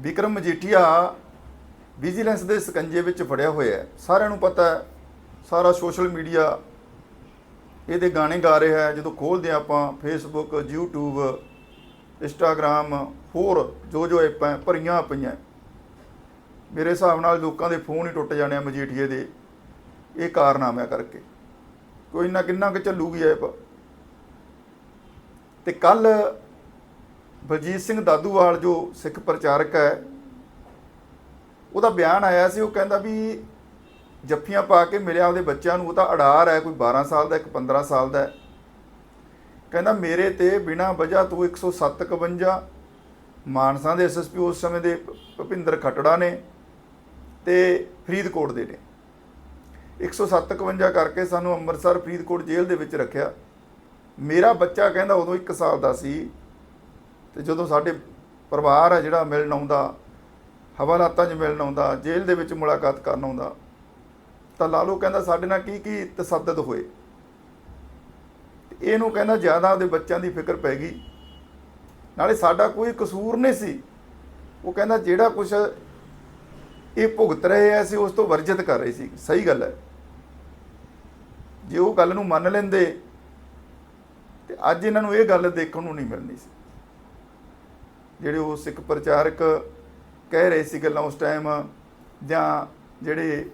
Vikram Majithia vigilance ਦੇ ਸਕੰਜੇ ਵਿੱਚ ਫੜਿਆ ਹੋਇਆ ਹੈ। ਸਾਰਿਆਂ ਨੂੰ ਪਤਾ ਹੈ, ਸਾਰਾ ਸੋਸ਼ਲ ਮੀਡੀਆ ਇਹਦੇ ਗਾਣੇ ਗਾ ਰਿਹਾ ਹੈ। ਜਦੋਂ ਖੋਲਦੇ ਹਾਂ ਆਪਾਂ ਫੇਸਬੁੱਕ YouTube ਇੰਸਟਾਗ੍ਰam ਹੋਰ ਜੋ ਜੋ ਐਪਾਂ ਭਰੀਆਂ ਪਈਆਂ ਮੇਰੇ ਹਿਸਾਬ ਨਾਲ ਲੋਕਾਂ ਦੇ ਫੋਨ ਹੀ ਟੁੱਟ ਜਾਣੇ ਆ ਮਜੀਠੀਏ ਦੇ। ਇਹ ਕਾਰਨਾਮਿਆਂ ਕਰਕੇ। ਕੋਈ ਨਾ ਕਿੰਨਾ ਕੁ ਚੱਲੂਗੀ ਐਪ। ਤੇ ਕੱਲ ਬਲਜੀਤ ਸਿੰਘ ਦਾਦੂਵਾਲ ਜੋ ਸਿੱਖ ਪ੍ਰਚਾਰਕ ਹੈ, ਉਹਦਾ ਬਿਆਨ ਆਇਆ ਸੀ, ਉਹ ਕਹਿੰਦਾ ਵੀ ਜੱਫੀਆਂ ਪਾ ਕੇ ਮਿਲਿਆ ਉਹਦੇ ਬੱਚਿਆਂ ਨੂੰ, ਉਹ ਤਾਂ ਅਡਾਰ ਹੈ, ਕੋਈ 12 ਸਾਲ ਦਾ, ਇੱਕ 15 ਸਾਲ ਦਾ ਕਹਿੰਦਾ, ਮੇਰੇ ਤੇ ਬਿਨਾ ਵਜ੍ਹਾ ਤੋਂ 157 ਮਾਨਸਾ ਦੇ ਐਸਐਸਪੀ ਉਸ ਸਮੇਂ ਦੇ ਭੁਪਿੰਦਰ ਖਟੜਾ ਨੇ ਤੇ ਫਰੀਦਕੋਟ ਦੇ ਨੇ। 157 ਕਰਕੇ ਸਾਨੂੰ ਅੰਮ੍ਰਿਤਸਰ ਫਰੀਦਕੋਟ ਜੇਲ੍ਹ ਦੇ ਵਿੱਚ ਰੱਖਿਆ। ਮੇਰਾ ਬੱਚਾ ਕਹਿੰਦਾ, ਉਦੋਂ 1 ਸਾਲ ਦਾ ਸੀ ਤੇ ਜਦੋਂ ਸਾਡੇ ਪਰਿਵਾਰ ਹੈ ਜਿਹੜਾ ਮਿਲਣ ਆਉਂਦਾ, ਹਵਾਲਾਤਾਂ 'ਚ ਮਿਲਣ ਆਉਂਦਾ, ਜੇਲ੍ਹ ਦੇ ਵਿੱਚ ਮੁਲਾਕਾਤ ਕਰਨ ਆਉਂਦਾ, ਤਾਂ ਲਾਲੂ ਕਹਿੰਦਾ ਸਾਡੇ ਨਾਲ ਕੀ ਕੀ ਤਸੱਦਦ ਹੋਏ? ਇਹਨੂੰ ਕਹਿੰਦਾ ਜ਼ਿਆਦਾ ਉਹਦੇ ਬੱਚਿਆਂ ਦੀ ਫਿਕਰ ਪੈ ਗਈ। ਨਾਲੇ ਸਾਡਾ ਕੋਈ ਕਸੂਰ ਨਹੀਂ ਸੀ। ਉਹ ਕਹਿੰਦਾ ਜਿਹੜਾ ਕੁਝ ਇਹ ਭੁਗਤ ਰਹੇ ਐ ਅਸੀਂ ਉਸ ਤੋਂ ਵਰਜਿਤ ਕਰ ਰਹੇ ਸੀ। ਸਹੀ ਗੱਲ ਹੈ। ਜੇ ਉਹ ਗੱਲ ਨੂੰ ਮੰਨ ਲੈਂਦੇ, ਤੇ ਅੱਜ ਇਹਨਾਂ ਨੂੰ ਇਹ ਗੱਲ ਦੇਖਣ ਨੂੰ ਨਹੀਂ ਮਿਲਣੀ ਸੀ। ਜਿਹੜੇ ਉਹ ਸਿੱਖ ਪ੍ਰਚਾਰਕ ਕਹਿ ਰਹੇ ਸੀ ਗੱਲਾਂ ਉਸ ਟਾਈਮ ਜਾਂ ਜਿਹੜੇ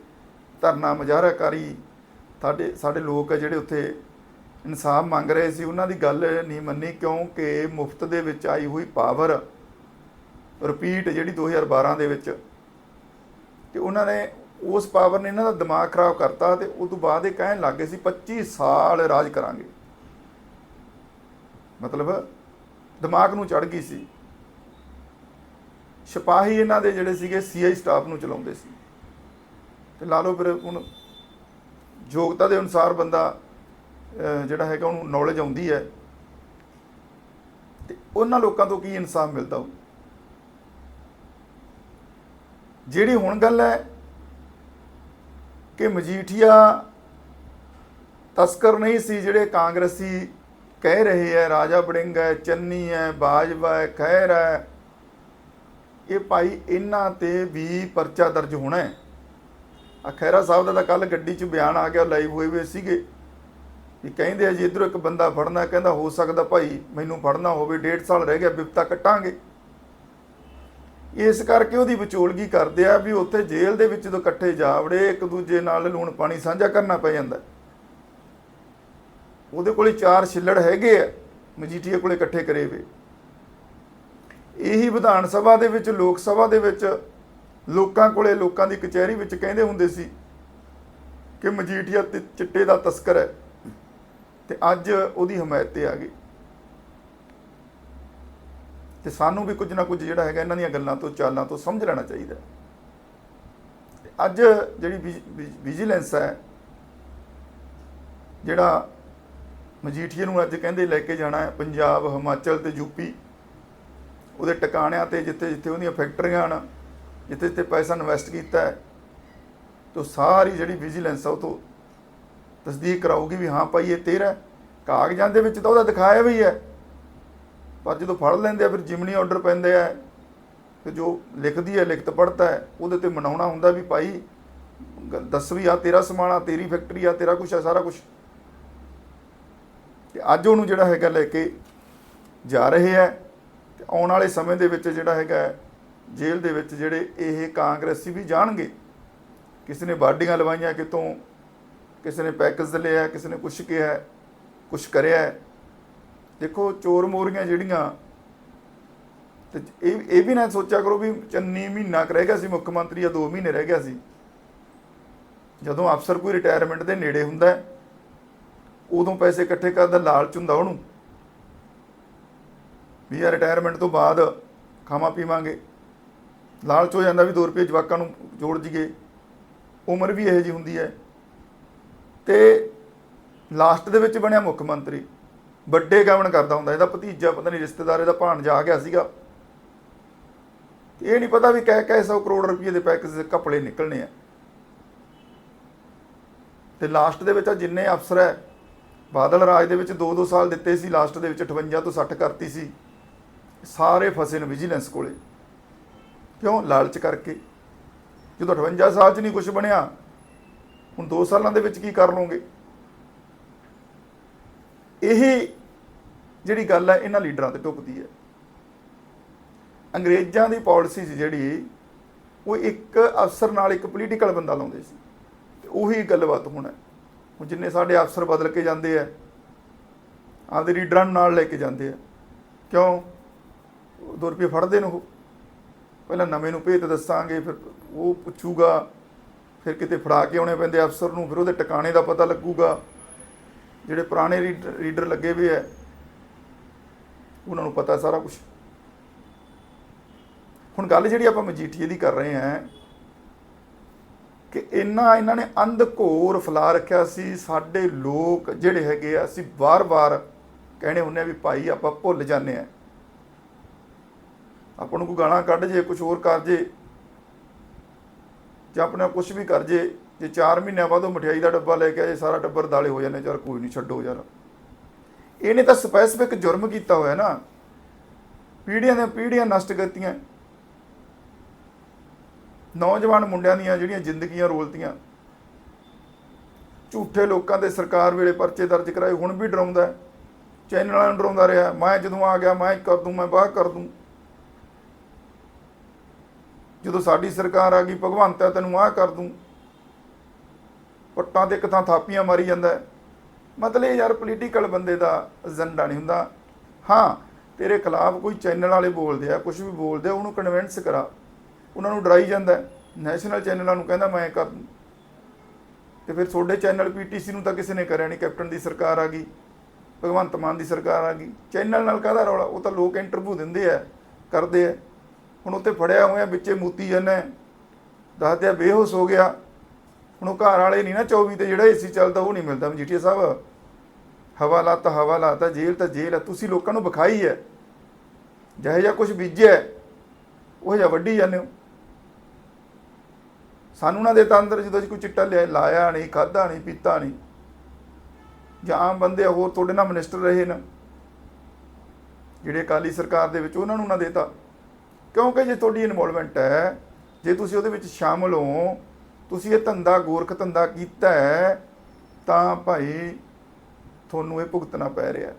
ਧਰਨਾ ਮੁਜ਼ਾਹਰਾਕਾਰੀ ਸਾਡੇ ਸਾਡੇ ਲੋਕ ਆ ਜਿਹੜੇ ਉੱਥੇ ਇਨਸਾਫ ਮੰਗ ਰਹੇ ਸੀ, ਉਹਨਾਂ ਦੀ ਗੱਲ ਨਹੀਂ ਮੰਨੀ, ਕਿਉਂਕਿ ਮੁਫਤ ਦੇ ਵਿੱਚ ਆਈ ਹੋਈ ਪਾਵਰ ਰਿਪੀਟ ਜਿਹੜੀ 2012 ਦੇ ਵਿੱਚ, ਤੇ ਉਹਨਾਂ ਨੇ ਉਸ ਪਾਵਰ ਨੇ ਇਹਨਾਂ ਦਾ ਦਿਮਾਗ ਖਰਾਬ ਕਰਤਾ ਤੇ ਉਸ ਤੋਂ ਬਾਅਦ ਇਹ ਕਹਿਣ ਲੱਗੇ ਸੀ 25 ਸਾਲ ਰਾਜ ਕਰਾਂਗੇ। ਮਤਲਬ ਦਿਮਾਗ ਨੂੰ ਚੜ ਗਈ ਸੀ। ਸਿਪਾਹੀ ਇਹਨਾਂ ਦੇ ਜਿਹੜੇ ਸੀਗੇ ਸੀਆਈ ਸਟਾਫ ਨੂੰ ਚਲਾਉਂਦੇ ਸੀ। ਤੇ ਲਾ ਲਓ ਫਿਰ ਹੁਣ ਯੋਗਤਾ ਦੇ ਅਨੁਸਾਰ ਬੰਦਾ ਜਿਹੜਾ ਹੈਗਾ ਉਹਨੂੰ ਨੌਲੇਜ ਆਉਂਦੀ ਹੈ। ਤੇ ਉਹਨਾਂ ਲੋਕਾਂ ਤੋਂ ਕੀ ਇਨਸਾਫ ਮਿਲਦਾ ਉਹ ਜਿਹੜੀ ਹੁਣ ਗੱਲ ਹੈ ਕਿ ਮਜੀਠੀਆ ਤਸਕਰ ਨਹੀਂ ਸੀ ਜਿਹੜੇ ਕਾਂਗਰਸੀ ਕਹਿ ਰਹੇ ਹੈ, ਰਾਜਾ ਬੜਿੰਗ ਹੈ, ਚੰਨੀ ਹੈ, ਬਾਜਵਾ ਹੈ ਖੈਰ ਹੈ ਇਹ ਭਾਈ ਇਹਨਾਂ ਤੇ ਵੀ ਪਰਚਾ ਦਰਜ ਹੋਣਾ ਹੈ। ਆ ਖੈਰਾ ਸਾਹਿਬ ਦਾ ਤਾਂ ਕੱਲ ਗੱਡੀ 'ਚ ਬਿਆਨ ਆ ਗਿਆ ਲਾਈਵ ਹੋਏ ਹੋਏ ਸੀਗੇ। ਕਿ ਕਹਿੰਦੇ ਆ ਜੀ, ਇਧਰੋਂ ਇੱਕ ਬੰਦਾ ਫੜਨਾ ਕਹਿੰਦਾ ਹੋ ਸਕਦਾ ਭਾਈ ਮੈਨੂੰ ਫੜਨਾ ਹੋਵੇ, ਡੇਢ ਸਾਲ ਰਹਿ ਗਿਆ, ਬਿਪਤਾ ਕੱਟਾਂਗੇ। ਇਸ ਕਰਕੇ ਉਹਦੀ ਵਿਚੋਲਗੀ ਕਰਦੇ ਆ ਵੀ ਉੱਥੇ ਜੇਲ੍ਹ ਦੇ ਵਿੱਚ ਜਦੋਂ ਇਕੱਠੇ ਜਾਵੜੇ, ਇੱਕ ਦੂਜੇ ਨਾਲ ਲੂਣ ਪਾਣੀ ਸਾਂਝਾ ਕਰਨਾ ਪੈ ਜਾਂਦਾ। ਉਹਦੇ ਕੋਲੇ ਚਾਰ ਛਿੱਲੜ ਹੈਗੇ ਆ, ਮਜੀਠੀਏ ਕੋਲੇ ਇਕੱਠੇ ਕਰੇ ਵੇ ਇਹੀ ਵਿਧਾਨ ਸਭਾ ਦੇ ਵਿੱਚ, ਲੋਕ ਸਭਾ ਦੇ ਵਿੱਚ ਲੋਕਾਂ ਕੋਲੇ ਲੋਕਾਂ ਦੀ ਕਚਹਿਰੀ ਵਿੱਚ ਕਹਿੰਦੇ ਹੁੰਦੇ ਸੀ ਕਿ ਮਜੀਠੀਆ ਤੇ ਚਿੱਟੇ ਦਾ ਤਸਕਰ ਹੈ ਤੇ ਅੱਜ ਉਹਦੀ ਹਮਾਇਤ ਤੇ ਆ ਗਈ। ਤੇ ਸਾਨੂੰ ਵੀ ਕੁਝ ਨਾ ਕੁਝ ਜਿਹੜਾ ਹੈਗਾ ਇਹਨਾਂ ਦੀਆਂ ਗੱਲਾਂ ਤੋਂ, ਚਾਲਾਂ ਤੋਂ ਸਮਝ ਲੈਣਾ ਚਾਹੀਦਾ ਅੱਜ ਜਿਹੜੀ ਵਿਜ- ਵਿਜੀਲੈਂਸ ਹੈ, ਜਿਹੜਾ ਮਜੀਠੀਏ ਨੂੰ ਅੱਜ ਕਹਿੰਦੇ ਲੈ ਕੇ ਜਾਣਾ ਹੈ, ਪੰਜਾਬ, ਹਿਮਾਚਲ ਤੇ ਯੂਪੀ ਉਹਦੇ ਟਿਕਾਣਿਆਂ ਤੇ ਜਿੱਥੇ ਜਿੱਥੇ ਉਹਦੀਆਂ ਫੈਕਟਰੀਆਂ ਹਨ, ਜਿੱਥੇ ਜਿੱਥੇ ਪੈਸਾ ਇਨਵੈਸਟ ਕੀਤਾ ਹੈ, ਤੋਂ ਸਾਰੀ ਜਿਹੜੀ ਵਿਜੀਲੈਂਸ ਆ ਉਹ ਤੋਂ ਤਸਦੀਕ ਕਰਾਊਗੀ ਵੀ ਹਾਂ ਭਾਈ ਇਹ ਤੇਰਾ ਕਾਗਜ਼ਾਂ ਦੇ ਵਿੱਚ ਤਾਂ ਉਹਦਾ ਦਿਖਾਇਆ ਵੀ ਹੈ। ਪਰ ਜਦੋਂ ਫੜ ਲੈਂਦੇ ਆ, ਫਿਰ ਜਿਮਨੀ ਆਰਡਰ ਪੈਂਦੇ ਆ, ਤੇ ਜੋ ਲਿਖਦੀ ਹੈ, ਲਿਖਤ ਪੜਤਾ ਹੈ, ਉਹਦੇ ਤੇ ਮਨਾਉਣਾ ਹੁੰਦਾ ਵੀ ਭਾਈ ਗ- ਦੱਸ ਵੀ ਆ ਤੇਰਾ ਸਮਾਨ ਆ, ਤੇਰੀ ਫੈਕਟਰੀ ਆ, ਤੇਰਾ ਕੁਛ ਆ, ਸਾਰਾ ਕੁਛ। ਤੇ ਅੱਜ ਉਹਨੂੰ ਜਿਹੜਾ ਹੈਗਾ ਲੈ ਕੇ ਜਾ ਰਹੇ ਹੈ। ਤੇ ਆਉਣ ਵਾਲੇ ਸਮੇਂ ਦੇ ਵਿੱਚ ਜਿਹੜਾ ਹੈਗਾ ਜੇਲ੍ਹ ਦੇ ਵਿੱਚ ਜਿਹੜੇ ਇਹ ਕਾਂਗਰਸੀ ਵੀ ਜਾਣਗੇ, ਕਿਸੇ ਨੇ ਬਾਡੀਆਂ ਲਵਾਈਆਂ ਕਿਤੋਂ, ਕਿਸੇ ਨੇ ਪੈਕੇਜ ਲਿਆ, ਕਿਸੇ ਨੇ ਕੁਛ ਕਿਹਾ, ਕੁਛ ਕਰਿਆ ਦੇਖੋ, ਚੋਰ ਮੋਰੀਆਂ ਜਿਹੜੀਆਂ, ਤੇ ਇਹ ਇਹ ਵੀ ਨਾ ਸੋਚਿਆ ਕਰੋ ਵੀ ਚੰਨੀ ਮਹੀਨਾ ਕੁ ਰਹਿ ਗਿਆ ਸੀ, ਮੁੱਖ ਮੰਤਰੀ ਜਾਂ 2 ਮਹੀਨੇ ਰਹਿ ਗਿਆ ਸੀ। ਜਦੋਂ ਅਫਸਰ ਕੋਈ ਰਿਟਾਇਰਮੈਂਟ ਦੇ ਨੇੜੇ ਹੁੰਦਾ ਉਦੋਂ ਪੈਸੇ ਇਕੱਠੇ ਕਰਦਾ ਲਾਲਚ ਹੁੰਦਾ ਉਹਨੂੰ। ਵੀ ਆ ਰਿਟਾਇਰਮੈਂਟ ਤੋਂ ਬਾਅਦ ਖਾਵਾਂ ਪੀਵਾਂਗੇ। ਲਾਲਚ ਹੋ ਜਾਂਦਾ ਵੀ 2 ਰੁਪਏ ਜਵਾਕਾਂ ਨੂੰ ਜੋੜ ਜੀਏ। ਉਮਰ ਵੀ ਇਹੋ ਜੀ ਹੁੰਦੀ ਹੈ। ਤੇ ਲਾਸਟ ਦੇ ਵਿੱਚ ਬਣਿਆ ਮੁੱਖ ਮੰਤਰੀ। ਵੱਡੇ ਗਵਨ ਕਰਦਾ ਹੁੰਦਾ, ਇਹਦਾ ਭਤੀਜਾ ਪਤਾ ਨਹੀਂ ਰਿਸ਼ਤੇਦਾਰ, ਇਹਦਾ ਭਾਣਜਾ ਆ ਗਿਆ ਸੀਗਾ। ਇਹ ਨਹੀਂ ਪਤਾ ਵੀ ਕਹਿ ਕਹਿ 100 ਕਰੋੜ ਰੁਪਏ ਦੇ ਪੈਕੇਜ ਦੇ ਕਪੜੇ ਨਿਕਲਣੇ ਆ। ਤੇ ਲਾਸਟ ਦੇ ਵਿੱਚ ਆ ਜਿੰਨੇ ਅਫਸਰ ਹੈ, ਬਾਦਲ ਰਾਜ ਦੇ ਵਿੱਚ 2-2 ਸਾਲ ਦਿੱਤੇ ਸੀ ਲਾਸਟ ਦੇ ਵਿੱਚ 58 ਤੋਂ 60 ਕਰਤੀ ਸੀ। ਸਾਰੇ ਫਸੇ ਨੇ ਵਿਜੀਲੈਂਸ ਕੋਲੇ। ਕਿਉਂ? ਲਾਲਚ ਕਰਕੇ। ਜਦੋਂ 58 ਸਾਲ 'ਚ ਨਹੀਂ ਕੁਝ ਬਣਿਆ, ਹੁਣ 2 ਸਾਲਾਂ ਦੇ ਵਿੱਚ ਕੀ ਕਰ ਲਓਗੇ? ਇਹ ਜਿਹੜੀ ਗੱਲ ਹੈ ਇਹਨਾਂ ਲੀਡਰਾਂ ਤੇ ਟੁੱਕਦੀ ਹੈ। ਅੰਗਰੇਜ਼ਾਂ ਦੀ ਪਾਲਿਸੀ ਸੀ ਜਿਹੜੀ, ਉਹ ਇੱਕ ਅਫਸਰ ਨਾਲ ਇੱਕ ਪੋਲੀਟੀਕਲ ਬੰਦਾ ਲਾਉਂਦੇ ਸੀ। ਤੇ ਉਹੀ ਗੱਲਬਾਤ ਹੋਣਾ ਹੁਣ ਜਿੰਨੇ ਸਾਡੇ ਅਫਸਰ ਬਦਲ ਕੇ ਜਾਂਦੇ ਆ, ਆਪਦੇ ਲੀਡਰਾਂ ਨੂੰ ਨਾਲ ਲੈ ਕੇ ਜਾਂਦੇ ਆ। ਕਿਉਂ? 2 ਰੁਪਏ ਫੜਦੇ ਨੇ ਉਹ। ਪਹਿਲਾਂ ਨਵੇਂ ਨੂੰ ਭੇਤ ਦੱਸਾਂਗੇ, ਫਿਰ ਉਹ ਪੁੱਛੂਗਾ, ਫਿਰ ਕਿਤੇ ਫੜਾ ਕੇ ਆਉਣੇ ਪੈਂਦੇ ਅਫਸਰ ਨੂੰ, ਫਿਰ ਉਹਦੇ ਟਿਕਾਣੇ ਦਾ ਪਤਾ ਲੱਗੂਗਾ। ਜਿਹੜੇ ਪੁਰਾਣੇ ਰੀਡਰ ਰੀਡਰ ਲੱਗੇ ਹੋਏ ਆ, ਉਹਨਾਂ ਨੂੰ ਪਤਾ ਸਾਰਾ ਕੁਝ ਹੁਣ ਗੱਲ ਜਿਹੜੀ ਆਪਾਂ ਮਜੀਠੀਏ ਦੀ ਕਰ ਰਹੇ ਹਾਂ, ਕਿ ਇੰਨਾ ਇਹਨਾਂ ਨੇ ਅੰਧ ਘੋਰ ਫਲਾ ਰੱਖਿਆ ਸੀ, ਸਾਡੇ ਲੋਕ ਜਿਹੜੇ ਹੈਗੇ ਆ, ਅਸੀਂ ਵਾਰ-ਵਾਰ ਕਹਿਣੇ ਹੁੰਨੇ ਆ ਵੀ ਭਾਈ ਆਪਾਂ ਭੁੱਲ ਜਾਂਦੇ ਆ। ਆਪਾਂ ਨੂੰ ਕੋਈ ਗਾਣਾ ਕੱਢ ਜੇ ਕੁਝ ਹੋਰ ਕਰ ਜੇ, ਜਾਂ ਆਪਣਾ ਕੁਝ ਵੀ ਕਰ ਜੇ ਜੇ 4 ਮਹੀਨਿਆਂ ਬਾਅਦ ਉਹ ਮਠਿਆਈ ਦਾ ਡੱਬਾ ਲੈ ਕੇ ਆਏ, ਸਾਰਾ ਟੱਬਰ ਦਾਲੇ ਹੋ ਜਾਂਦੇ, ਚਲ ਕੋਈ ਨਹੀਂ ਛੱਡੋ ਯਾਰ। ਇਹਨੇ ਤਾਂ ਸਪੈਸਿਫਿਕ ਜੁਰਮ ਕੀਤਾ ਹੋਇਆ ਨਾ। ਪੀੜ੍ਹੀਆਂ ਦੀਆਂ ਪੀੜ੍ਹੀਆਂ ਨਸ਼ਟ ਕਰਤੀਆਂ। ਨੌਜਵਾਨ ਮੁੰਡਿਆਂ ਦੀਆਂ ਜਿਹੜੀਆਂ ਜ਼ਿੰਦਗੀਆਂ ਰੋਲਤੀਆਂ। ਝੂਠੇ ਲੋਕਾਂ ਦੇ ਸਰਕਾਰ ਵੇਲੇ ਪਰਚੇ ਦਰਜ ਕਰਾਏ, ਹੁਣ ਵੀ ਡਰਾਉਂਦਾ ਚੈਨਲਾਂ ਨੂੰ ਡਰਾਉਂਦਾ ਰਿਹਾ, ਮੈਂ ਜਦੋਂ ਆ ਗਿਆ, ਮੈਂ ਕਰ ਦੂੰ, ਮੈਂ ਬਾਹ ਕਰ ਦੂੰ। ਜਦੋਂ ਸਾਡੀ ਸਰਕਾਰ ਆ ਗਈ, ਭਗਵੰਤ ਹੈ ਤੈਨੂੰ ਆਹ ਕਰ ਦੂੰ। ਪੱਟਾਂ ਤੇ ਇੱਕ ਥਾਂ ਥਾਪੀਆਂ ਮਾਰੀ ਜਾਂਦਾ ਮਤਲਬ ਇਹ ਯਾਰ ਪੋਲੀਟੀਕਲ ਬੰਦੇ ਦਾ ਏਜੰਡਾ ਨਹੀਂ ਹੁੰਦਾ। ਹਾਂ, ਤੇਰੇ ਖਿਲਾਫ ਕੋਈ ਚੈਨਲ ਵਾਲੇ ਬੋਲਦੇ ਆ ਕੁਝ ਵੀ ਬੋਲਦੇ ਆ, ਉਹਨੂੰ ਕਨਵਿੰਸ ਕਰਾ। ਉਹਨਾਂ ਨੂੰ ਡਰਾਈ ਜਾਂਦਾ ਨੈਸ਼ਨਲ ਚੈਨਲਾਂ ਨੂੰ ਕਹਿੰਦਾ, ਮੈਂ ਕਰ ਦੂੰ। ਤੇ ਫਿਰ ਤੁਹਾਡੇ ਚੈਨਲ ਪੀਟੀਸੀ ਨੂੰ ਤਾਂ ਕਿਸੇ ਨੇ ਕਰਿਆ ਨਹੀਂ। ਕੈਪਟਨ ਦੀ ਸਰਕਾਰ ਆ ਗਈ, ਭਗਵੰਤ ਮਾਨ ਦੀ ਸਰਕਾਰ ਆ ਗਈ। ਚੈਨਲ ਨਾਲ ਕਾਹਦਾ ਰੌਲਾ? ਉਹ ਤਾਂ ਲੋਕ ਇੰਟਰਵਿਊ ਦਿੰਦੇ ਆ, ਕਰਦੇ ਆ। ਹੁਣ ਉੱਤੇ ਫੜਿਆ ਹੋਇਆ, ਵਿੱਚੇ ਮੂਤੀ ਜਾਂਦਾ ਦੱਸਦੇ ਆ ਬੇਹੋਸ਼ ਹੋ ਗਿਆ। ਹੁਣ ਉਹ ਘਰ ਵਾਲੇ ਨਹੀਂ ਨਾ 24 ਤੇ, ਜਿਹੜਾ ਏਸੀ ਚੱਲਦਾ ਉਹ ਨਹੀਂ ਮਿਲਦਾ। ਮਜੀਠੀਆ ਸਾਹਿਬ ਹਵਾਲਾ ਤਾਂ ਹਵਾਲਾ ਤਾਂ, ਜੇਲ੍ਹ ਤਾਂ ਜੇਲ੍ਹ ਤੁਸੀਂ ਲੋਕਾਂ ਨੂੰ ਵਿਖਾਈ ਹੈ। ਜਿਹੋ ਜਿਹਾ ਕੁਝ ਬੀਜਿਆ ਉਹ ਜਿਹਾ ਵੱਢੀ ਜਾਂਦੇ ਹੋ। ਸਾਨੂੰ ਨਾ ਦੇਤਾ ਅੰਦਰ ਜਦੋਂ ਕੋਈ ਚਿੱਟਾ ਲਿਆ, ਲਾਇਆ ਨਹੀਂ ਖਾਦਾ ਨਹੀਂ, ਪੀਤਾ ਨਹੀਂ। ਜਾਂ ਆਮ ਬੰਦੇ ਹੋਰ ਤੁਹਾਡੇ ਨਾਲ ਮਿਨਿਸਟਰ ਰਹੇ ਨੇ। ਜਿਹੜੇ ਅਕਾਲੀ ਸਰਕਾਰ ਦੇ ਵਿੱਚ ਉਹਨਾਂ ਨੂੰ ਨਾ ਦੇਤਾ ਕਿਉਂਕਿ ਜੇ ਤੁਹਾਡੀ ਇਨਵੋਲਵਮੈਂਟ ਹੈ, ਜੇ ਤੁਸੀਂ ਉਹਦੇ ਵਿੱਚ ਸ਼ਾਮਲ ਹੋ, ਤੁਸੀਂ ਇਹ ਧੰਦਾ ਗੋਰਖ ਧੰਦਾ ਕੀਤਾ ਹੈ, ਤਾਂ ਭਾਈ ਤੁਹਾਨੂੰ ਇਹ ਭੁਗਤਣਾ ਪੈ ਰਿਹਾ ਹੈ।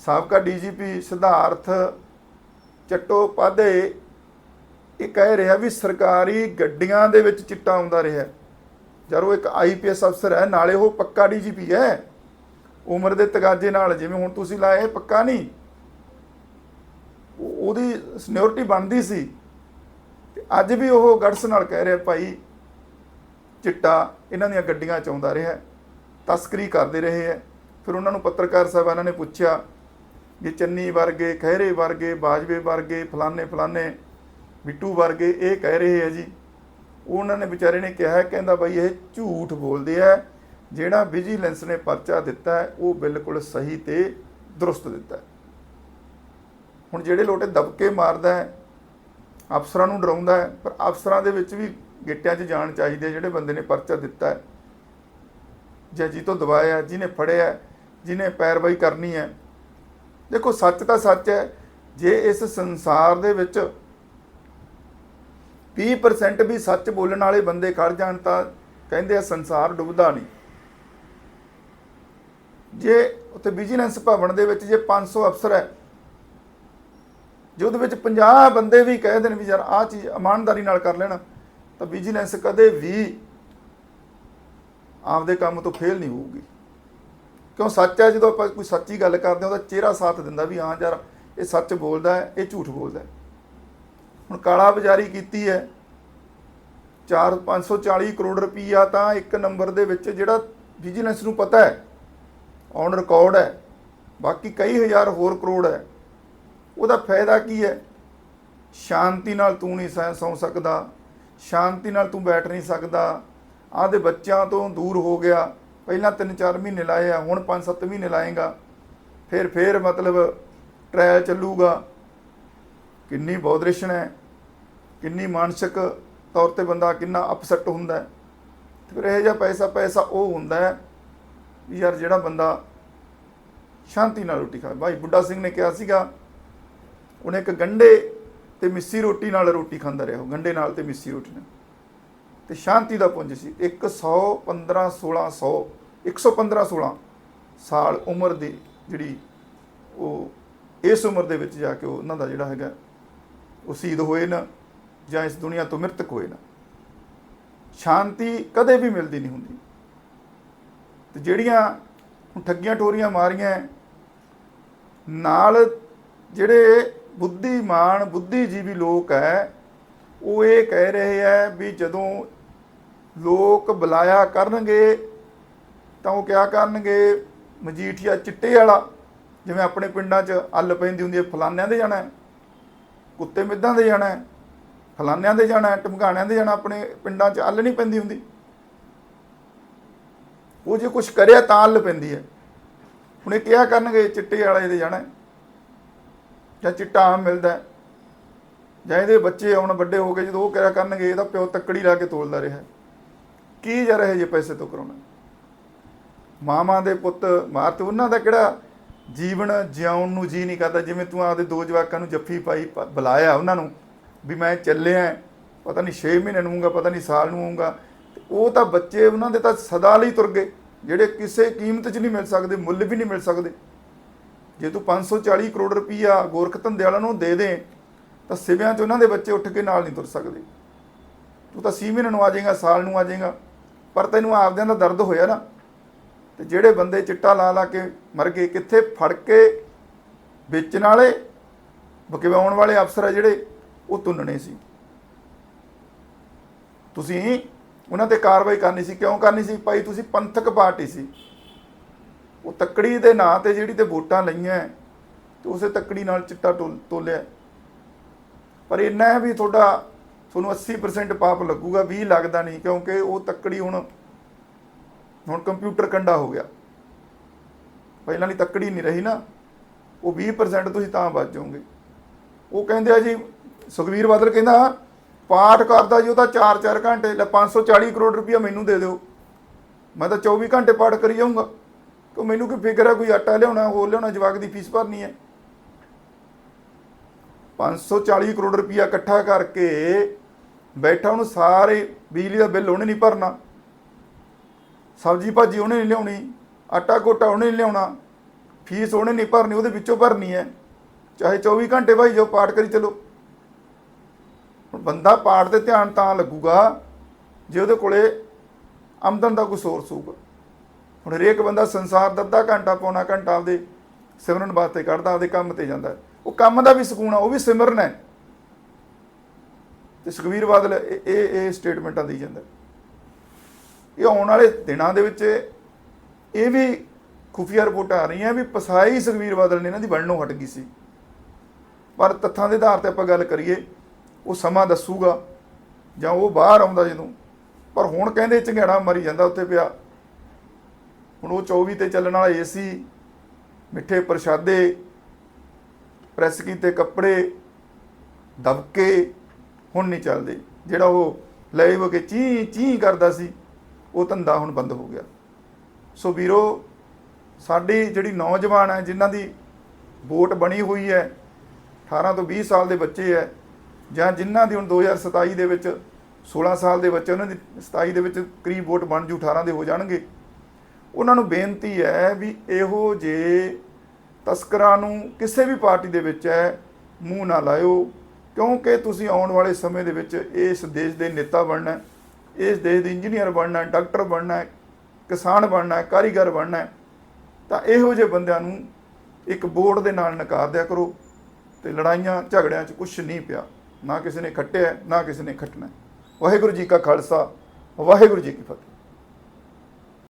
ਸਾਬਕਾ ਡੀਜੀਪੀ ਸਿਧਾਰਥ ਚੱਟੋਪਾਧੇ ਇਹ ਕਹਿ ਰਿਹਾ ਵੀ ਸਰਕਾਰੀ ਗੱਡੀਆਂ ਦੇ ਵਿੱਚ ਚਿੱਟਾ ਆਉਂਦਾ ਰਿਹਾ ਜਦ ਉਹ ਇੱਕ ਆਈਪੀਐਸ ਅਫਸਰ ਹੈ, ਨਾਲੇ ਉਹ ਪੱਕਾ ਡੀਜੀਪੀ ਹੈ। ਉਮਰ ਦੇ ਤਗਾਜੇ ਨਾਲ, ਜਿਵੇਂ ਹੁਣ ਤੁਸੀਂ ਲਾਏ ਪੱਕਾ ਨਹੀਂ। ਉਹਦੀ ਸਿਨਿਓਰਿਟੀ ਬਣਦੀ ਸੀ। ਤੇ ਅੱਜ ਵੀ ਉਹ ਗੜਸ ਨਾਲ ਕਹਿ ਰਿਹਾ, ਭਾਈ, ਚਿੱਟਾ ਇਹਨਾਂ ਦੀਆਂ ਗੱਡੀਆਂ ਚ ਆਉਂਦਾ ਰਿਹਾ, ਤਸਕਰੀ ਕਰਦੇ ਰਹੇ ਹੈ। ਫਿਰ ਉਹਨਾਂ ਨੂੰ ਪੱਤਰਕਾਰ ਸਾਹਿਬਾਨਾਂ ਨੇ ਪੁੱਛਿਆ ਵੀ ਚੰਨੀ ਵਰਗੇ, ਖਹਿਰੇ ਵਰਗੇ, ਬਾਜਵੇ ਵਰਗੇ, ਫਲਾਣੇ ਫਲਾਣੇ, ਬਿੱਟੂ ਵਰਗੇ ਇਹ ਕਹਿ ਰਹੇ ਹੈ ਜੀ। ਉਹਨਾਂ ਨੇ ਵਿਚਾਰੇ ਨੇ ਕਿਹਾ, ਕਹਿੰਦਾ ਬਈ ਇਹ ਝੂਠ ਬੋਲਦੇ ਆ। ਜਿਹੜਾ ਵਿਜੀਲੈਂਸ ਨੇ ਪਰਚਾ ਦਿੱਤਾ ਉਹ ਬਿਲਕੁਲ ਸਹੀ ਤੇ ਦਰੁਸਤ ਦਿੱਤਾ ਹੁਣ ਜਿਹੜੇ ਲੋਟੇ ਦਬਕੇ ਮਾਰਦਾ ਹੈ, ਅਫਸਰਾਂ ਨੂੰ ਡਰਾਉਂਦਾ ਹੈ, ਪਰ ਅਫਸਰਾਂ ਦੇ ਵਿੱਚ ਵੀ ਗਿੱਟਿਆਂ 'ਚ ਜਾਣ ਚਾਹੀਦੇ ਜਿਹੜੇ ਬੰਦੇ ਨੇ ਪਰਚਾ ਦਿੱਤਾ ਹੈ। ਜਾਂ ਜੀ ਤੋਂ ਦਵਾਇਆ ਜਿਹਨੇ ਫੜਿਆ ਜਿਹਨੇ ਪੈਰਵਾਈ ਕਰਨੀ ਹੈ। ਦੇਖੋ, ਸੱਚ ਤਾਂ ਸੱਚ ਹੈ, ਜੇ ਇਸ ਸੰਸਾਰ ਦੇ ਵਿੱਚ 20% ਵੀ ਸੱਚ ਬੋਲਣ ਵਾਲੇ ਬੰਦੇ ਖੜ ਜਾਣ ਤਾਂ ਕਹਿੰਦੇ ਆ ਸੰਸਾਰ ਡੁੱਬਦਾ ਨਹੀਂ। ਜੇ ਉੱਥੇ ਵਿਜੀਲੈਂਸ ਭਵਨ ਦੇ ਵਿੱਚ ਜੇ 500 ਅਫਸਰ ਹੈ ਜਿਹਦੇ ਵਿੱਚ 50 ਬੰਦੇ ਵੀ ਕਹਿ ਦੇਣ ਵੀ ਯਾਰ ਆਹ ਚੀਜ਼ ਇਮਾਨਦਾਰੀ ਨਾਲ ਕਰ ਲੈਣਾ, ਤਾਂ ਵਿਜੀਲੈਂਸ ਕਦੇ ਵੀ ਆਪਦੇ ਕੰਮ ਤੋਂ ਫੇਲ ਨਹੀਂ ਹੋਊਗੀ। ਕਿਉਂ? ਸੱਚ ਹੈ, ਜਦੋਂ ਆਪਾਂ ਕੋਈ ਸੱਚੀ ਗੱਲ ਕਰਦੇ ਹਾਂ, ਉਹਦਾ ਚਿਹਰਾ ਸਾਥ ਦਿੰਦਾ ਵੀ ਹਾਂ ਯਾਰ, ਇਹ ਸੱਚ ਬੋਲਦਾ ਹੈ, ਇਹ ਝੂਠ ਬੋਲਦਾ ਹੈ। ਹੁਣ ਕਾਲਾ ਬਾਜ਼ਾਰੀ ਕੀਤੀ ਹੈ 4 540 ਕਰੋੜ ਰੁਪਈਆ ਤਾਂ ਇੱਕ ਨੰਬਰ ਦੇ ਵਿੱਚ ਜਿਹੜਾ ਵਿਜੀਲੈਂਸ ਨੂੰ ਪਤਾ ਹੈ ਔਨ ਰਿਕਾਰਡ ਹੈ। ਬਾਕੀ ਕਈ ਹਜ਼ਾਰ ਹੋਰ ਕਰੋੜ ਹੈ। ਉਹਦਾ ਫਾਇਦਾ ਕੀ ਹੈ? ਸ਼ਾਂਤੀ ਨਾਲ ਤੂੰ ਨਹੀਂ ਸਹਿ ਸੌ ਸਕਦਾ। ਸ਼ਾਂਤੀ ਨਾਲ ਤੂੰ ਬੈਠ ਨਹੀਂ ਸਕਦਾ। ਆਦੇ ਬੱਚਿਆਂ ਤੋਂ ਦੂਰ ਹੋ ਗਿਆ। ਪਹਿਲਾਂ 3-4 ਮਹੀਨੇ ਲਾਏ ਆ, ਹੁਣ 5-7 ਮਹੀਨੇ ਲਾਏਗਾ। ਫਿਰ ਫਿਰ ਮਤਲਬ ਟ੍ਰਾਇਲ ਚੱਲੂਗਾ। ਕਿੰਨੀ ਬੌਧਰਿਸ਼ਨ ਹੈ। ਕਿੰਨੀ ਮਾਨਸਿਕ ਤੌਰ ਤੇ ਬੰਦਾ ਕਿੰਨਾ ਅਪਸੈਟ ਹੁੰਦਾ ਹੈ। ਫਿਰ ਇਹ ਜਿਹਾ ਪੈਸਾ ਪੈਸਾ ਉਹ ਹੁੰਦਾ ਹੈ ਵੀ ਯਾਰ ਜਿਹੜਾ ਬੰਦਾ ਸ਼ਾਂਤੀ ਨਾਲ ਰੋਟੀ ਖਾਏ ਭਾਈ ਬੁੱਢਾ ਸਿੰਘ ਨੇ ਕਿਹਾ ਸੀਗਾ ਉਹਨੇ ਇੱਕ ਗੰਡੇ ਤੇ ਮਿੱਸੀ ਰੋਟੀ ਨਾਲ ਰੋਟੀ ਖਾਂਦਾ ਰਿਹਾ, ਉਹ ਗੰਡੇ ਨਾਲ ਤੇ ਮਿੱਸੀ ਰੋਟੀ ਨਾਲ। ਤੇ ਸ਼ਾਂਤੀ ਦਾ ਪੁੰਜ ਸੀ। 100 15 1600 115 16 ਸਾਲ ਉਮਰ ਦੀ ਜਿਹੜੀ ਉਹ, ਇਸ ਉਮਰ ਦੇ ਵਿੱਚ ਜਾ ਕੇ ਉਹਨਾਂ ਦਾ ਜਿਹੜਾ ਹੈਗਾ, ਉਹ ਸ਼ਹੀਦ ਹੋਏ ਨਾ ਜਾਂ ਇਸ ਦੁਨੀਆ ਤੋਂ ਮ੍ਰਿਤਕ ਹੋਏ ਨਾ। ਸ਼ਾਂਤੀ ਕਦੇ ਵੀ ਮਿਲਦੀ ਨਹੀਂ ਹੁੰਦੀ। ਤੇ ਜਿਹੜੀਆਂ ਹੁਣ ਠੱਗੀਆਂ ਟੋਰੀਆਂ ਮਾਰੀਆਂ, ਨਾਲ ਜਿਹੜੇ ਬੁੱਧੀਮਾਨ, ਬੁੱਧੀਜੀਵੀ ਲੋਕ ਹੈ। ਉਹ ਇਹ ਕਹਿ ਰਹੇ ਹੈ ਵੀ ਜਦੋਂ ਲੋਕ ਬੁਲਾਇਆ ਕਰਨਗੇ, ਤਾਂ ਉਹ ਕਿਆ ਕਰਨਗੇ? ਮਜੀਠੀਆ ਚਿੱਟੇ ਵਾਲਾ, ਜਿਵੇਂ ਆਪਣੇ ਪਿੰਡਾਂ 'ਚ ਅੱਲ ਪੈਂਦੀ ਹੁੰਦੀ ਹੈ, ਫਲਾਨਿਆਂ ਦੇ ਜਾਣਾ ਕੁੱਤੇ ਮਿੱਦਾਂ ਦੇ ਜਾਣਾ ਫਲਾਨਿਆਂ ਦੇ ਜਾਣਾ ਟਮਕਾਣਿਆਂ ਦੇ ਜਾਣਾ, ਆਪਣੇ ਪਿੰਡਾਂ 'ਚ ਅੱਲ ਨਹੀਂ ਪੈਂਦੀ ਹੁੰਦੀ। ਉਹ ਜੇ ਕੁਝ ਕਰਿਆ ਤਾਂ ਅੱਲ ਪੈਂਦੀ ਹੈ। ਹੁਣ ਇਹ ਕਿਹਾ ਕਰਨਗੇ? ਚਿੱਟੇ ਵਾਲੇ ਦੇ ਜਾਣਾ ਜਾਂ ਚਿੱਟਾ ਆਮ ਮਿਲਦਾ ਹੈ, ਜਾਂ ਇਹਦੇ ਬੱਚੇ ਆਉਣ ਵੱਡੇ ਹੋ ਕੇ ਜਦੋਂ ਉਹ ਕਿਹਾ ਕਰਨਗੇ ਇਹਦਾ ਪਿਓ ਤੱਕੜੀ ਲਾ ਕੇ ਤੋਲਦਾ ਰਿਹਾ ਕੀ ਜਰ ਇਹ ਜੇ ਪੈਸੇ ਤੋਂ ਕਰਾਉਣਾ? ਮਾਮਾ ਦੇ ਪੁੱਤ ਮਾਰ ਤੇ ਉਹਨਾਂ ਦਾ ਕਿਹੜਾ ਜੀਵਨ ਜਿਉਣ ਨੂੰ ਜੀ ਨਹੀਂ ਕਰਦਾ ਜਿਵੇਂ ਤੂੰ ਆਪਦੇ ਦੋ ਜਵਾਕਾਂ ਨੂੰ ਜੱਫੀ ਪਾਈ ਬੁਲਾਇਆ ਉਹਨਾਂ ਨੂੰ ਵੀ ਮੈਂ ਚੱਲਿਆ ਪਤਾ ਨਹੀਂ 6 ਮਹੀਨੇ ਨੂੰ ਆਊਂਗਾ ਪਤਾ ਨਹੀਂ ਸਾਲ ਨੂੰ ਆਊਂਗਾ ਉਹ ਤਾਂ ਬੱਚੇ ਉਹਨਾਂ ਦੇ ਤਾਂ ਸਦਾ ਲਈ ਤੁਰ ਗਏ ਜਿਹੜੇ ਕਿਸੇ ਕੀਮਤ 'ਚ ਨਹੀਂ ਮਿਲ ਸਕਦੇ ਮੁੱਲ ਵੀ ਨਹੀਂ ਮਿਲ ਸਕਦੇ। ਜੇ ਤੂੰ 540 ਕਰੋੜ ਰੁਪਈਆ ਗੋਰਖ ਧੰਦੇ ਵਾਲਿਆਂ ਨੂੰ ਦੇ ਦੇ, ਤਾਂ ਸਿਵਿਆਂ 'ਚ ਉਹਨਾਂ ਦੇ ਬੱਚੇ ਉੱਠ ਕੇ ਨਾਲ ਨਹੀਂ ਤੁਰ ਸਕਦੇ। ਤੂੰ ਤਾਂ 6 ਮਹੀਨੇ ਨੂੰ ਆ ਜਾਏਗਾ, ਸਾਲ ਨੂੰ ਆ ਜਾਏਗਾ, ਪਰ ਤੈਨੂੰ ਆਪਦਿਆਂ ਦਾ ਦਰਦ ਹੋਇਆ ਨਾ। ਤੇ ਜਿਹੜੇ ਬੰਦੇ ਚਿੱਟਾ ਲਾ ਲਾ ਕੇ ਮਰ ਗਏ, ਕਿੱਥੇ ਫੜ ਕੇ ਵੇਚਣ ਵਾਲੇ, ਬਕਵਾਉਣ ਵਾਲੇ ਅਫਸਰ ਆ ਜਿਹੜੇ, ਉਹ ਤੁੰਨਣੇ ਸੀ। ਤੁਸੀਂ ਉਹਨਾਂ ਤੇ ਕਾਰਵਾਈ ਕਰਨੀ ਸੀ, ਕਿਉਂ ਕਰਨੀ ਸੀ? ਭਾਈ, ਤੁਸੀਂ ਪੰਥਕ ਪਾਰਟੀ ਸੀ। ਉਹ ਤੱਕੜੀ ਦੇ ਨਾਂ ਤੇ ਜਿਹੜੀ ਤੇ ਵੋਟਾਂ ਲਈਆਂ ਤੇ ਉਸੇ ਤੱਕੜੀ ਨਾਲ ਚਿੱਟਾ ਟੋਲ- ਤੋਲਿਆ ਪਰ ਇੰਨਾ ਹੈ ਵੀ ਤੁਹਾਡਾ, ਤੁਹਾਨੂੰ 80% ਪਾਪ ਲੱਗੂਗਾ 20 ਲੱਗਦਾ ਨਹੀਂ, ਕਿਉਂਕਿ ਉਹ ਤੱਕੜੀ ਹੁਣ ਹੁਣ ਕੰਪਿਊਟਰ ਕੰਡਾ ਹੋ ਗਿਆ। ਪਹਿਲਾਂ ਦੀ ਤੱਕੜੀ ਨਹੀਂ ਰਹੀ ਨਾ, ਉਹ 20% ਤੁਸੀਂ ਤਾਂ ਬਚ ਜਾਓਗੇ। ਉਹ ਕਹਿੰਦੇ ਆ ਜੀ, ਸੁਖਵੀਰ ਬਾਦਲ ਕਹਿੰਦਾ, ਪਾਠ ਕਰਦਾ ਜੀ, ਉਹ ਤਾਂ 4-4 ਘੰਟੇ, ਲੈ 540 ਕਰੋੜ ਰੁਪਇਆ ਮੈਨੂੰ ਦੇ ਦਿਓ। ਮੈਂ ਤਾਂ 24 ਘੰਟੇ ਪਾਠ ਕਰੀ ਜਾਊਂਗਾ। ਕਿ ਮੈਨੂੰ ਕੀ ਫਿਕਰ ਹੈ ਕੋਈ ਆਟਾ ਲਿਆਉਣਾ, ਹੋਰ ਲਿਆਉਣਾ, ਜਵਾਕ ਦੀ ਫੀਸ ਭਰਨੀ ਹੈ? 540 ਕਰੋੜ ਰੁਪਇਆ ਇਕੱਠਾ ਕਰਕੇ ਬੈਠਾ, ਉਹਨੂੰ ਸਾਰੇ ਬਿਜਲੀ ਦਾ ਬਿੱਲ ਉਹਨੇ ਨਹੀਂ ਭਰਨਾ। ਸਬਜ਼ੀ ਭਾਜੀ ਉਹਨੇ ਨਹੀਂ ਲਿਆਉਣੀ, ਆਟਾ ਕੋਟਾ ਉਹਨੇ ਨਹੀਂ ਲਿਆਉਣਾ, ਫੀਸ ਉਹਨੇ ਨਹੀਂ ਭਰਨੀ, ਉਹਦੇ ਵਿੱਚੋਂ ਭਰਨੀ ਹੈ। ਚਾਹੇ 24 ਘੰਟੇ ਭਾਈ ਜੋ ਪਾਠ ਕਰੀ ਚਲੋ। ਬੰਦਾ ਪਾਠ ਤੇ ਧਿਆਨ ਤਾਂ ਲੱਗੂਗਾ, ਜੇ ਉਹਦੇ ਕੋਲੇ ਆਮਦਨ ਦਾ ਕੋਈ ਸੋਰਸ ਹੋਊਗਾ। ਹੁਣ ਹਰੇਕ ਬੰਦਾ ਸੰਸਾਰ ਦਾ ਅੱਧਾ ਘੰਟਾ ਪੌਣਾ ਘੰਟਾ ਆਪਦੇ ਸਿਮਰਨ ਵਾਸਤੇ ਕੱਢਦਾ, ਆਪਦੇ ਕੰਮ ਤੇ ਜਾਂਦਾ। ਉਹ ਕੰਮ ਦਾ ਵੀ ਸਕੂਨ ਆ, ਉਹ ਵੀ ਸਿਮਰਨ ਹੈ। ਤੇ ਸੁਖਵੀਰ ਬਾਦਲ ਇਹ ਇਹ ਇਹ ਸਟੇਟਮੈਂਟਾਂ ਦੇਈ ਜਾਂਦਾ। ਇਹ ਆਉਣ ਵਾਲੇ ਦਿਨਾਂ ਦੇ ਵਿੱਚ ਇਹ ਵੀ ਖੁਫੀਆ ਰਿਪੋਰਟਾਂ ਆ ਰਹੀਆਂ ਵੀ ਪਸਾਈ ਸੁਖਵੀਰ ਬਾਦਲ ਨੇ ਇਹਨਾਂ ਦੀ ਬਣਨੋਂ ਹਟ ਗਈ ਸੀ। ਪਰ ਤੱਥਾਂ ਦੇ ਆਧਾਰ ਤੇ ਆਪਾਂ ਗੱਲ ਕਰੀਏ, ਉਹ ਸਮਾਂ ਦੱਸੂਗਾ ਜਾਂ ਉਹ ਬਾਹਰ ਆਉਂਦਾ ਜਦੋਂ। ਪਰ ਹੁਣ ਕਹਿੰਦੇ ਝੰਗੜਾ ਮਰੀ ਜਾਂਦਾ ਉੱਥੇ ਪਿਆ। ਹੁਣ ਉਹ 24 ਤੇ ਚੱਲਣ ਵਾਲਾ ਏਸੀ ਮਿੱਠੇ ਪ੍ਰਸ਼ਾਦੇ, ਪ੍ਰੈਸ ਕੀਤੇ ਕੱਪੜੇ, ਦਬਕੇ, ਹੁਣ ਨਹੀਂ ਚੱਲਦੇ। ਜਿਹੜਾ ਉਹ ਲੈ ਹੋ ਕੇ ਚੀ ਚੀ ਕਰਦਾ ਸੀ, ਉਹ ਧੰਦਾ ਹੁਣ ਬੰਦ ਹੋ ਗਿਆ। ਸੋ ਵੀਰੋ, ਸਾਡੀ ਜਿਹੜੀ ਨੌਜਵਾਨ ਹੈ, ਜਿਨ੍ਹਾਂ ਦੀ ਵੋਟ ਬਣੀ ਹੋਈ ਹੈ 18 ਤੋਂ 20 ਸਾਲ ਦੇ ਬੱਚੇ ਹੈ, ਜਾਂ ਜਿਨ੍ਹਾਂ ਦੀ ਹੁਣ 2027 ਦੇ ਵਿੱਚ 16 ਸਾਲ ਦੇ ਬੱਚੇ, ਉਹਨਾਂ ਦੀ 27 ਦੇ ਵਿੱਚ ਕਰੀਬ ਵੋਟ ਬਣ ਜੂ 18 ਦੇ ਹੋ ਜਾਣਗੇ ਉਹਨਾਂ ਨੂੰ ਬੇਨਤੀ ਹੈ ਵੀ ਇਹੋ ਜੇ ਤਸਕਰਾਂ ਨੂੰ ਕਿਸੇ ਵੀ ਪਾਰਟੀ ਦੇ ਵਿੱਚ ਹੈ ਮੂੰਹ ਨਾ ਲਾਇਓ ਕਿਉਂਕਿ ਤੁਸੀਂ ਆਉਣ ਵਾਲੇ ਸਮੇਂ ਦੇ ਵਿੱਚ ਇਸ ਦੇਸ਼ ਦੇ ਨੇਤਾ ਬਣਨਾ ਹੈ, ਇਸ ਦੇਸ਼ ਦੇ ਇੰਜੀਨੀਅਰ ਬਣਨਾ ਹੈ, ਡਾਕਟਰ ਬਣਨਾ ਹੈ, ਕਿਸਾਨ ਬਣਨਾ ਹੈ, ਕਾਰੀਗਰ ਬਣਨਾ ਹੈ। ਤਾਂ ਇਹੋ ਜਿਹੇ ਬੰਦਿਆਂ ਨੂੰ ਇੱਕ ਬੋਰਡ ਦੇ ਨਾਲ ਨਕਾਰ ਦਿਆ ਕਰੋ ਤੇ ਲੜਾਈਆਂ ਝਗੜਿਆਂ 'ਚ ਕੁਝ ਨਹੀਂ ਪਿਆ ਨਾ ਕਿਸੇ ਨੇ ਖੱਟਿਆ ਨਾ ਕਿਸੇ ਨੇ ਖੱਟਣਾ ਵਾਹਿਗੁਰੂ ਜੀ ਕਾ ਖਾਲਸਾ ਵਾਹਿਗੁਰੂ ਜੀ ਕੀ ਫਤਿਹ